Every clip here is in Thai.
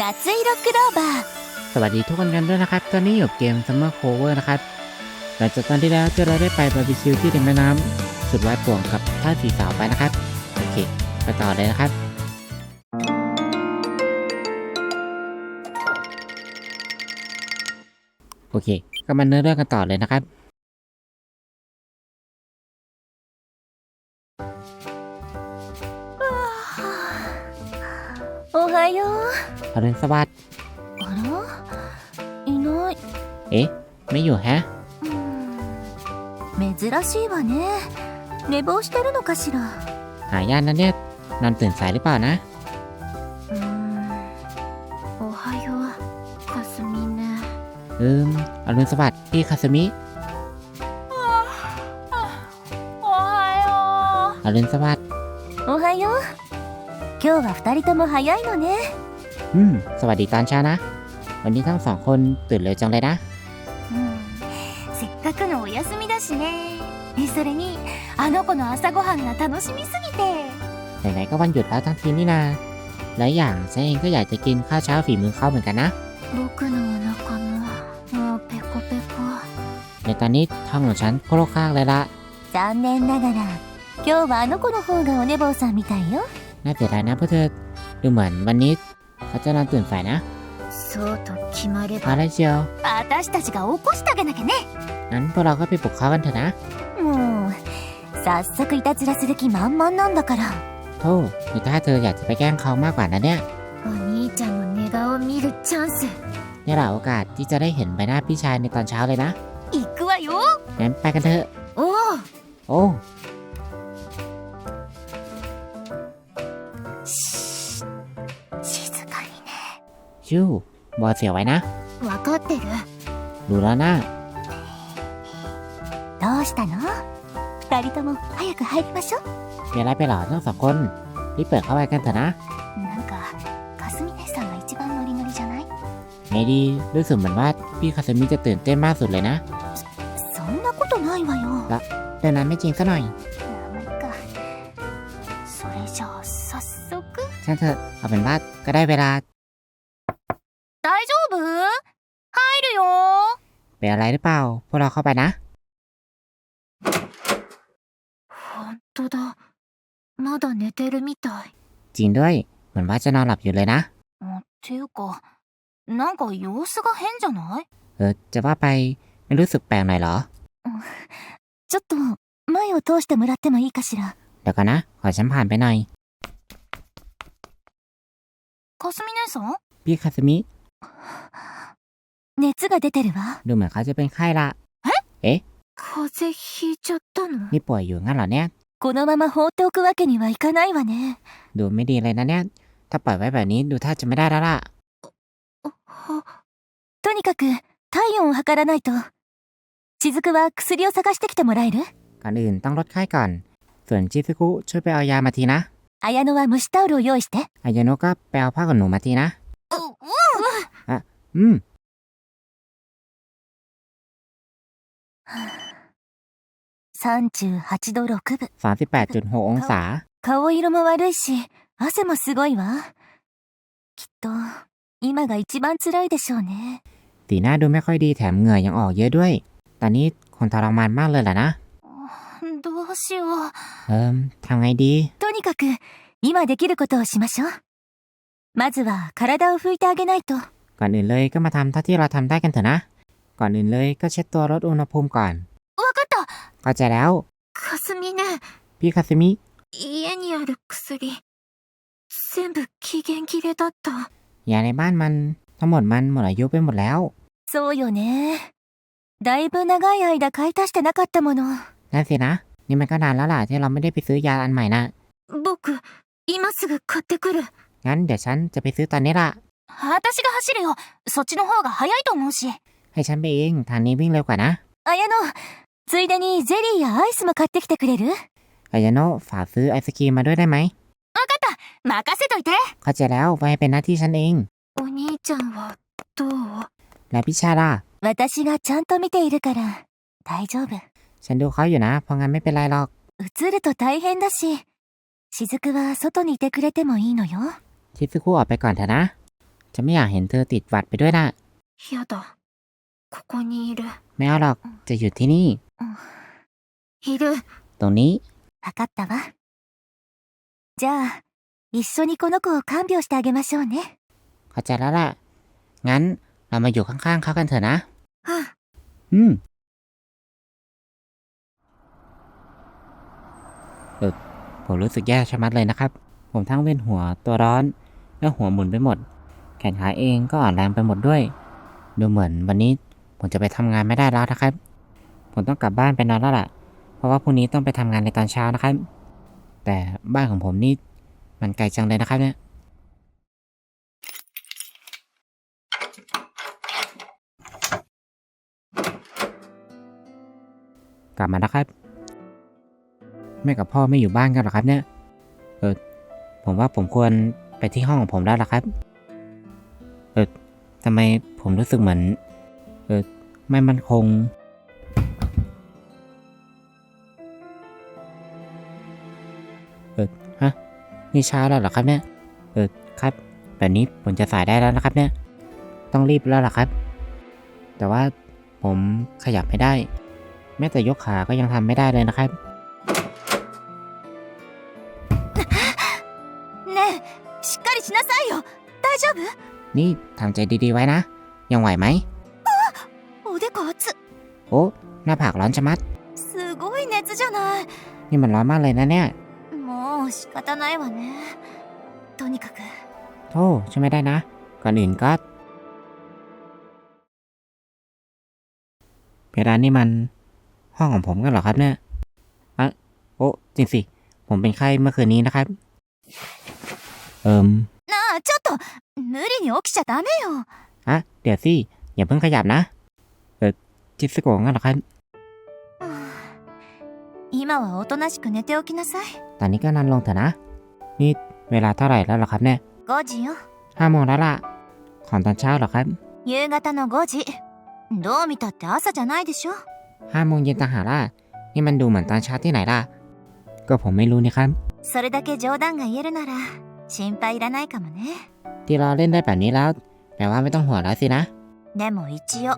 夏色クローバー สวัสดีทุกคนกันด้วยนะครับ ตอนนี้อยู่เกม Summer Cover นะครับ หลังจากตอนที่แล้วที่เราได้ไปบาร์บีคิวที่ริมแม่น้ำสุดวัดป่วงกับท่าสีสาวไปนะครับ โอเค ไปต่อเลยนะครับ โอเค ก็มาเนื้อเรื่องกันต่อเลยนะครับ よう อรุณสวัสดิ์ あらいない เอ๊ะ ไม่อยู่แฮะ うん珍しいわね寝坊してるのかしら หายากนะเนี่ย นอนตื่นสายหรือเปล่านะ うんおはようかすみね อืม อรุณสวัสดิ์พี่คาสมิ おはよ อรุณสวัสดิ์ うおはよう 今日は二人とも早いのね อืม สวัสดีตอนเช้านะ วันนี้ทั้งสองคนตื่นเร็วจังเลยนะ うんせっかくのお休みだしねえそれにあの子の朝ごはんが楽しみすぎて ไหนๆก็วันหยุดแล้วทั้งทีนี่นา และอย่างฉันเองก็อยากจะกินข้าวเช้าฝีมือเขาเหมือนกันนะ 僕のお腹ももうペコペコ ในตอนนี้ท้องของฉันโคโรข้างเลยละ 残念ながら今日はあの子の方がお寝坊さんみたいよ น่าเสียดายนะพวกเธอ ดูเหมือนวันนี้เขาจะนอนตื่นสายนะ そうと決まれ มาได้เชียว 私たちが起こしてあげなきゃね งั้นพวกเราก็ไปปลุกเขากันเถอะนะ もう早速いたずらする気満々なんだから โธ่นี่ถ้าเธออยากจะไปแกล้งเขามากกว่านั้นเนี่ย お兄ちゃんの寝顔を見るチャンス นี่แหละโอกาสที่จะได้เห็นใบหน้าพี่ชายในตอนเช้าเลยนะ 行くわよ งั้นไปกันเถอะ おお โอ้ 静かにね ชิวบอเสียวไว้นะ 分かってる ดูแล้วนะ どうしたの二人とも早く入りましょう มีอะไรไปเหรอทั้งสองคนรีบเปิดเข้าไปกันเถอะนะ なんかかすみ姉さんが一番ノリノリじゃない ไงดีรู้สึกเหมือนว่าพี่คาสมิจะตื่นเต้นมากสุดเลยนะ そんなことないわよเรื่องนั้นไม่จริงซะหน่อย ช่างเถอะเอาเป็นว่าก็ได้เวลา 大丈夫入るよ เป็นอะไรหรือเปล่า พวกเราเข้าไปนะ 本当だまだ寝てるみたい จริงด้วย เหมือนว่าจะนอนหลับอยู่เลยนะ っていうかなんか様子が変じゃない เออ จะว่าไปไม่รู้สึกแปลกหน่อยเหรอ ちょっと前を通してもらってもいいかしら เดี๋ยวก่อนนะ ขอฉันผ่านไปหน่อย かすみ姉さん พี่คาสมิ 熱が出てるわ ดูเหมือนเขาจะเป็นไข้ละ 風邪ひいちゃったの นี่ป่วยอยู่งั้นเหรอเนี่ย このまま放っておくわけにはいかないわね ดูไม่ดีเลยนะเนี่ย ถ้าปล่อยไว้แบบนี้ดูท่าจะไม่ได้แล้วล่ะ はとにかく体温を測らないと雫は薬を探してきてもらえる ก่อนอื่นต้องลดไข้ก่อน ส่วนชิซุกุช่วยไปเอายามาทีนะ 綾乃は蒸しタオルを用意して อายาโนะก็ไปเอาผ้าขนหนูมาทีนะ อืม 38度6分38.6 องศา 顔色も悪いし汗もすごいわきっと今が一番辛いでしょうね สีหน้าดูไม่ค่อยดีแถมเหงื่อยังออกเยอะด้วย ตอนนี้คงทรมานมากเลยแหละนะ ど うしよう เอิมทำไงดี とにかく今できることをしましょうまずは体を拭いてあげないと ก่อนอื่นเลยก็มาทำเท่าที่เราทำได้กันเถอะนะ ก่อนอื่นเลยก็เช็ดตัวลดอุณหภูมิก่อน わかった เข้าใจแล้ว かすみね พี่คาซึมิ 家にある薬全部期限切れだった ยาในบ้านมัน ทั้งหมดมันหมดอายุไปหมดแล้ว そうよねだいぶ長い間買い足してなかったもの นั่นสินะ นี่มันก็นานแล้วล่ะที่เราไม่ได้ไปซื้อยาอันใหม่นะ 僕今すぐ買ってくる งั้นเดี๋ยวฉันจะไปซื้อตอนนี้ล่ะ 私が走るよそっちの方が早いと思うし ให้ฉันไปเองทางนี้วิ่งเร็วกว่านะ 綾乃ついでにゼリーやアイスも買ってきてくれる分かっอายาโนะฝากซื้อไอศกรีมมาด้วยได้ไหม た任せといて เข้าใจแล้วไว้ให้เป็นหน้าที่ฉันเอง お兄ちゃんはどう และพี่ชาล่ะ 私がちゃんと見ているから大丈夫 ฉันดูเขาอยู่นะ เพราะงั้นไม่เป็นไรหรอก 映ると大変だし雫は外にいてくれてもいいのよ ชิซุกุออกไปก่อนเถอะนะ จะไม่อยากเห็นเธอติดหวัดไปด้วยนะ やだ。ここにいる。 ไม่เอาหรอก จะอยู่ที่นี่ いる。 ตรงนี้ わかったわ。じゃあ、一緒にこの子を看病してあげましょうね。 เข้าใจแล้วล่ะ งั้นเรามาอยู่ข้างๆเขากันเถอะนะ うん。 อืม ผมรู้สึกแย่ชะมัดเลยนะครับ ผมทั้งเวียนหัวตัวร้อนและหัวหมุนไปหมด แขนขาเองก็อ่อนแรงไปหมดด้วย ดูเหมือนวันนี้ผมจะไปทำงานไม่ได้แล้วนะครับ ผมต้องกลับบ้านไปนอนแล้วล่ะ เพราะว่าพรุ่งนี้ต้องไปทำงานในตอนเช้านะครับ แต่บ้านของผมนี่มันไกลจังเลยนะครับเนี่ยกลับมาแล้วครับ แม่กับพ่อไม่อยู่บ้านกันหรอครับเนี่ย เออ ผมว่าผมควรไปที่ห้องของผมแล้วล่ะครับ เออทำไมผมรู้สึกเหมือน เออ ไม่มั่นคง เออ ฮะ นี่เช้าแล้วเหรอครับเนี่ย เออ ครับ แบบนี้ผมจะสายได้แล้วนะครับเนี่ย ต้องรีบแล้วล่ะครับ แต่ว่าผมขยับไม่ได้ แม้แต่ยกขาก็ยังทำไม่ได้เลยนะครับ นี่ทำใจดีๆไว้นะ ยังไหวไหม おでこ熱っ。 โอ้ หน้าผากร้อนชะมัด すごい熱じゃない。 นี่มันร้อนมากเลยนะเนี่ย もう仕方ないわね。とにかく、 โธ่ช่วยไม่ได้นะ ก่อนอื่นก็เพดานนี่มัน ห้องของผมกันเหรอครับเนี่ยอะโอ้จริงสิ ผมเป็นไข้เมื่อคืนนี้นะครับ เอิม な あ、ちょっと、無理に起きちゃダメよ。 อะเดี๋ยวสิ อย่าเพิ่งขยับนะ เออจิสโกะงั้นเหรอครับ 今はおとなしく寝ておきなさい。 ตอนนี้ก็นอนลงเถอะนะ นี่เวลาเท่าไหร่แล้วเหรอครับเนี่ย 5時よ。 ห้าโมงแล้วล่ะ ของตอนเช้าเหรอครับ 夕方の5時。どう見たって朝じゃないでしょ。 ห้าโมงเย็นต่างหากล่ะ นี่มันดูเหมือนตอนเช้าที่ไหนล่ะ ก็ผมไม่รู้นี่ครับ それだけ冗談が言えるなら、 心配いらないかもね。 ที่เราเล่นได้แบบนี้แล้ว แปลว่าไม่ต้องห่วงแล้วสินะ でも一応、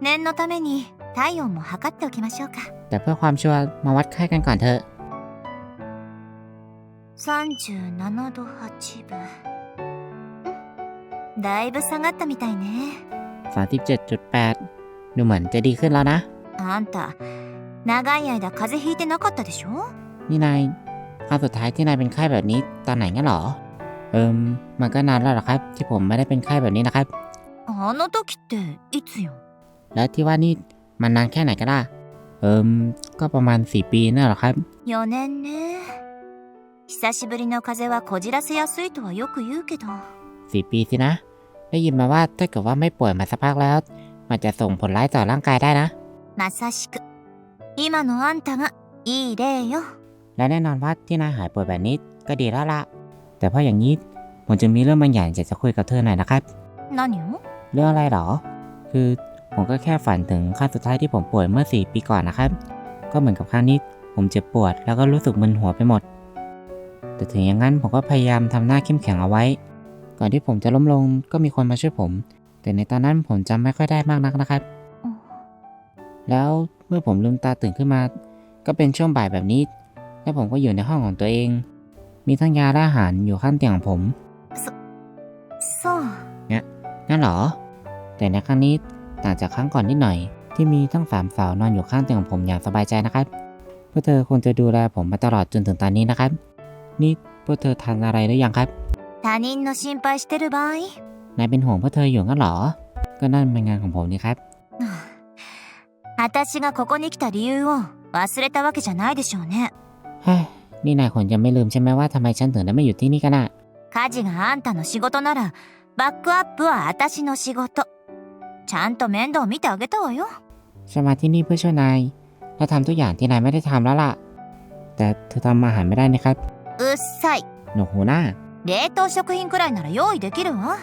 念のために体温も測っておきましょうか。 แต่เพื่อความชัวร์มาวัดไข้กันก่อนเถอะ 37度8分。うんだいぶ下がったみたいね。 37.8 ดูเหมือนจะดีขึ้นแล้วนะ あんた、長い間風邪ひいてなかったでしょ นี่นาย ครั้งสุดท้ายที่นายเป็นไข้แบบนี้ตอนไหนงั้นเหรอ เอิมมันก็นานแล้วเหรอครับ ที่ผมไม่ได้เป็นไข้แบบนี้นะครับ あの時っていつよ แล้วที่ว่านี่มันนานแค่ไหนกันล่ะ เอิมก็ประมาณ 4 ปีนั่นเหรอครับ 4年ね。久しぶりの風邪はこじらせやすいとはよく言うけど。 4 ปีสินะ ได้ยินมาว่าถ้าเกิดว่าไม่ป่วยมาสักพักแล้ว มันจะส่งผลร้ายต่อร่างกายได้นะ まさしく。今のあんたがいい例よ。 และแน่นอนว่าที่นายหายป่วยแบบนี้ก็ดีแล้วล่ะแต่เพราะอย่างนี้ผมจะมีเรื่องบางอย่างอยากจะคุยกับเธอหน่อยนะครับ何をเรื่องอะไรหรอ คือผมก็แค่ฝันถึงครั้งสุดท้ายที่ผมป่วยเมื่อ 4 ปีก่อนนะครับ ก็เหมือนกับครั้งนี้ผมเจ็บปวดแล้วก็รู้สึกมึนหัวไปหมด แต่ถึงอย่างนั้นผมก็พยายามทำหน้าเข้มแข็งเอาไว้ ก่อนที่ผมจะล้มลงก็มีคนมาช่วยผม แต่ในตอนนั้นผมจำไม่ค่อยได้มากนักนะครับ แล้วเมื่อผมลืมตาตื่นขึ้นมา ก็เป็นช่วงบ่ายแบบนี้ และผมก็อยู่ในห้องของตัวเอง มีทั้งยาและอาหารอยู่ข้างเตียงของผม そう。 นั่นเหรอ แต่ในครั้งนี้ต่างจากครั้งก่อนนิดหน่อย ที่มีทั้งสามสาวนอนอยู่ข้างเตียงของผมอย่างสบายใจนะครับ พวกเธอคงจะดูแลผมมาตลอดจนถึงตอนนี้นะครับ นี่พวกเธอทานอะไรหรือยังครับ 他人の心配してる場合 นายเป็นห่วงพวกเธออยู่งั้นเหรอ ก็นั่นเป็นงานของผมนี่ครับ 私がここに来た理由を忘れたわけじゃないでしょうね。 เฮ้ยนี่นายคงจะไม่ลืมใช่ไหมว่าทำไมฉันถึงได้มาอยู่ที่นี่กันอะ 家事があんたの仕事なら、バックアップは私の仕事。ちゃんと面倒見てあげたわよ。 ฉันมาที่นี่เพื่อช่วยนาย และทำทุกอย่างที่นายไม่ได้ทำแล้วล่ะ แต่เธอทำอาหารไม่ได้นะครับ うっさい。 หนวกหูหน้า 冷凍食品くらいなら用意できるわ。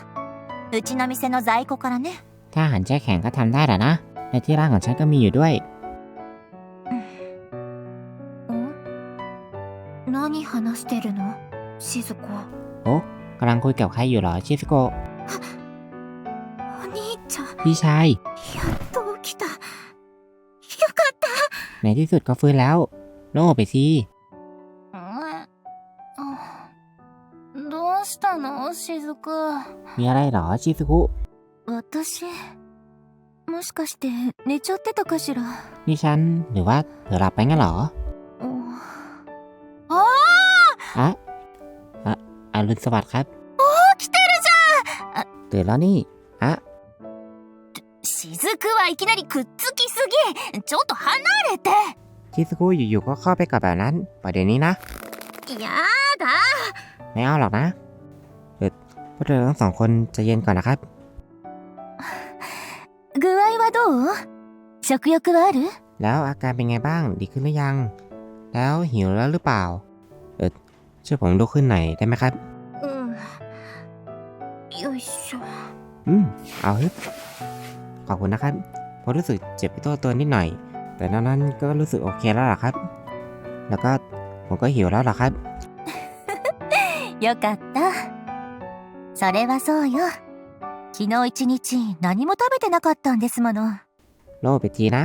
うちの店の在庫からね。 ถ้าอาหารแช่แข็งก็ทำได้แหละนะ และที่ร้านของฉันก็มีอยู่ด้วย てるの静子。 โอ้กำลังคุยกับใครอยู่เหรอชิสโกะ พี่ชาย やっと起きた。よかっ ในที่สุดก็ฟื้นแล้ว โล่งออกไปสิ た。どうしたのしずく。 มีอะไรเหรอชิซุคุ 私、もしかして寝ちゃってたかしら。 นี่ฉัน หรือว่าเผลอหลับไปงั้นเหรอ あ อะอะอรุณสวัสดิ์ครับ あ来てるじ ตื่นแล้วนี่ อะ ゃんしずくはいきなりくっつきすぎちょっと離れて ชิซุคุอยู่ๆก็เข้าไปกับแบบนั้นปล่อยเดี๋ยวนี้นะ やだ ไม่เอาหรอกนะเออพวกเธอทั้งสองคนใจะเย็นก่อนนะครับ 具合はどう食欲はある แล้วอาการเป็นไงบ้าง ดีขึ้นหรือยัง แล้วหิวแล้วหรือเปล่า เออ ช่วยผมลุกขึ้นหน่อยได้ไหมครับ うんよいしょ อืม เอาฮึบขอบคุณนะครับผมรู้สึกเจ็บที่ตัวตัวนิดหน่อย แต่นอกนั้นก็รู้สึกโอเคแล้วล่ะครับ แล้วก็ผมก็หิวแล้วล่ะครับ よかったそれはそうよ昨日一日何も食べてなかったんですもの โล่ไปทีนะ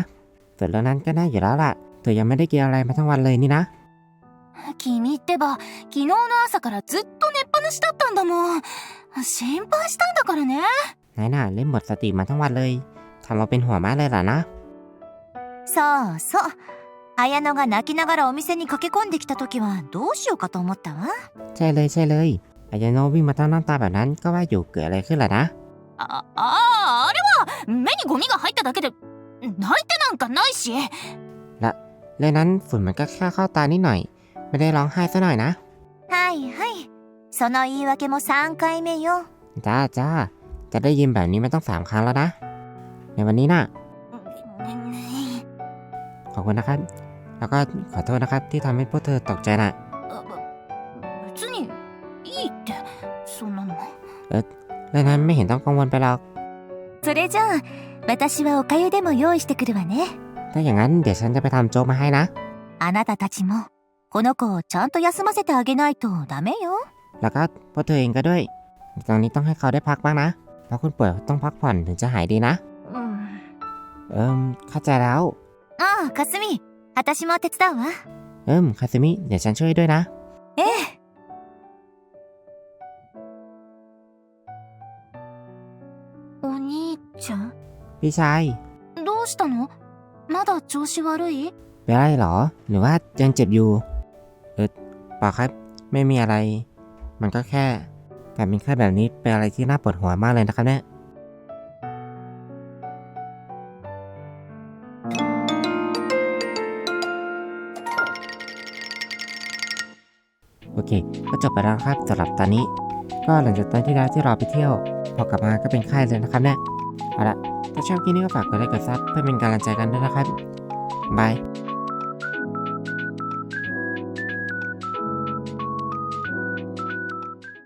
ส่วนเรื่องนั้นก็น่าอยู่แล้วล่ะ เธอยังไม่ได้กินอะไรมาทั้งวันเลยนี่นะ 君ってば昨日の朝からずっと寝っぱなしだったんだもん心配したんだからね นายน่ะเล่นหมดสติมาทั้งวันเลยทำเราเป็นหัวมากเลยล่ะนะ そうそう綾乃が泣きながらお店に駆け込んできた時はどうしようかと思ったわ ใช่เลยใช่เลยอายาโนะวิ่งมาตั้งน้ำตาแบบนั้นก็ว่าอยู่เกิดอะไรขึ้นล่ะนะ ああああれは目にゴミが入っただけで泣いてなんかないし เรื่องนั้นฝุ่นมันก็แค่เข้าตานิดหน่อย ไม่ได้ร้องไห้ซะหน่อยนะ はいはいその言い訳も3回目よ จ้าจ้า จะได้ยินแบบนี้ไม่ต้องสามครั้งแล้วนะ ในวันนี้น่ะ ขอบคุณนะครับ แล้วก็ขอโทษนะครับที่ทำให้พวกเธอตกใจน่ะ あ別にいいってそんなの เรื่องนั้นไม่เห็นต้องกังวลไปหรอก それじゃあ私はおかゆでも用意してくるわね ถ้าอย่างนั้นเดี๋ยวฉันจะไปทำโจ๊กมาให้นะ あなたたちも この子をちゃんと休ませてあげないとダメよ แล้วก็พวกเธอเองก็ด้วย ตอนนี้ต้องให้เขาได้พักบ้างนะ เพราะคุณป่วยต้องพักผ่อนถึงจะหายดีนะ うん เอิมเข้าใจแล้ว ああかすみ私も手伝うわ เอิมคาซิมิ เดี๋ยวฉันช่วยด้วยนะ ええお兄ちゃん พี่ชาย どうしたのまだ調子悪い เป็นอะไรเหรอ หรือว่ายังเจ็บอยู่ เออเป ล่าครับ ไม่มีอะไร มันก็แค่การเป็นไข้แบบนี้เป็นอะไรที่น่าปวดหัวมากเลยนะครับเนี่ยโอเค ก็จบไปแล้วครับสำหรับตอนนี้ ก็หลังจากตอนที่แล้วที่เราไปเที่ยว พอกลับมาก็เป็นไข้เลยนะครับเนี่ยเอาละถ้าชอบคลิปนี้ก็ฝากกดไลค์กดซับเพื่อเป็นกำลังใจกันด้วยนะครับบาย